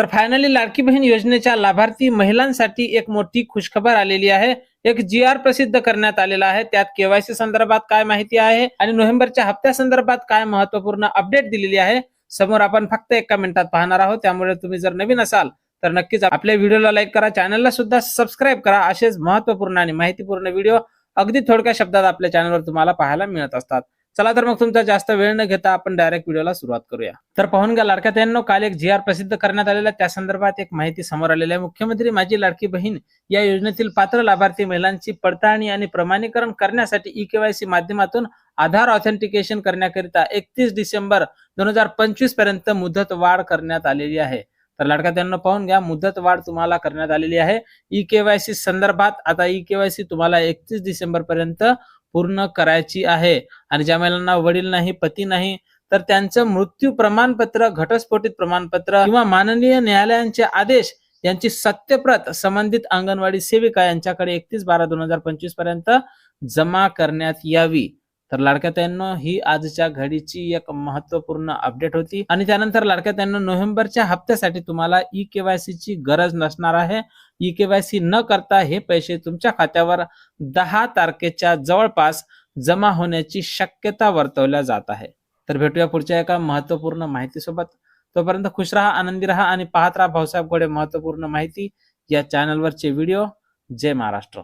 तर फायनली लाडकी बहीण योजनेच्या लाभार्थी महिलांसाठी एक मोठी खुशखबर आलेली आहे. एक जी आर प्रसिद्ध करण्यात आलेला आहे. त्यात केवायसी संदर्भात काय माहिती आहे आणि नोव्हेंबरच्या हप्त्या संदर्भात काय महत्त्वपूर्ण अपडेट दिलेली आहे समोर आपण फक्त एका मिनिटात पाहणार आहोत. त्यामुळे तुम्ही जर नवीन असाल तर नक्कीच आपल्या व्हिडिओला लाईक करा चॅनलला सुद्धा सबस्क्राईब करा. असेच महत्त्वपूर्ण आणि माहितीपूर्ण व्हिडिओ अगदी थोडक्या शब्दात आपल्या चॅनलवर तुम्हाला पाहायला मिळत असतात. चला तर मग तुमचा जास्त वेळ न घेता आपण डायरेक्ट व्हिडिओला सुरुवात करूया. तर पाहून घ्या लाडक्या त्यांना काल एक जी आर प्रसिद्ध करण्यात आलेला त्या संदर्भात एक माहिती समोर आलेली आहे. मुख्यमंत्री माझी लाडकी बहीण या योजनेतील पात्र लाभार्थी महिलांची पडताळणी आणि प्रमाणीकरण करण्यासाठी ई केवायसी माध्यमातून आधार ऑथेंटिकेशन करण्याकरिता एकतीस डिसेंबर दोन हजार पंचवीसपर्यंत मुदत वाढ करण्यात आलेली आहे. तर लाडका त्यांना पाहून घ्या मुदत वाढ तुम्हाला करण्यात आलेली आहे. ई केवायसी संदर्भात आता ई केवायसी तुम्हाला एकतीस डिसेंबर पर्यंत पूर्ण करायची आहे. आणि ज्या महिलांना वडील नाही पती नाही तर त्यांचं मृत्यू प्रमाणपत्र घटस्फोटित प्रमाणपत्र किंवा माननीय न्यायालयांचे आदेश यांची सत्यप्रत संबंधित अंगणवाडी सेविका यांच्याकडे एकतीस बारा दोन हजार पंचवीसपर्यंत जमा करण्यात यावी. तर लाडक्या त्यांना ही आजच्या घडीची एक महत्त्वपूर्ण अपडेट होती. आणि त्यानंतर लाडक्या त्यांना नोव्हेंबरच्या हप्त्यासाठी तुम्हाला ई केवायसी ची गरज नसणार आहे. ई केवायसी न करता हे पैसे तुमच्या खात्यावर दहा तारखेच्या जवळपास जमा होण्याची शक्यता वर्तवल्या जात आहे. तर भेटूया पुढच्या एका महत्त्वपूर्ण माहितीसोबत. तोपर्यंत खुश राहा आनंदी राहा आणि पाहत राहा भाऊसाहेब गोडे महत्त्वपूर्ण माहिती या चॅनलवरचे व्हिडिओ जय महाराष्ट्र.